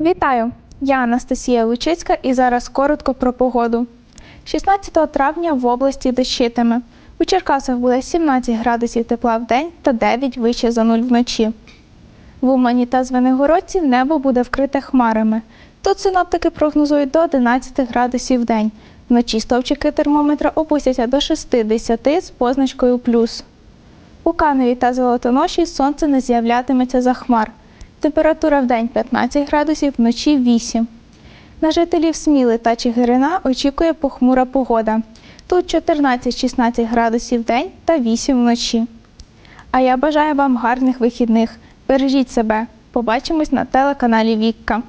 Вітаю! Я Анастасія Лучицька і зараз коротко про погоду. 16 травня в області дощитиме. У Черкасах буде 17 градусів тепла в день та 9 вище за нуль вночі. В Умані та Звенигородці небо буде вкрите хмарами. Тут синоптики прогнозують до 11 градусів в день. Вночі стовпчики термометра опустяться до 60 з позначкою плюс. У Каневі та Золотоноші сонце не з'являтиметься за хмар. Температура в день 15 градусів, вночі 8. На жителів Сміли та Чигирина очікує похмура погода. Тут 14-16 градусів в день та 8 вночі. А я бажаю вам гарних вихідних. Бережіть себе. Побачимось на телеканалі Вікка.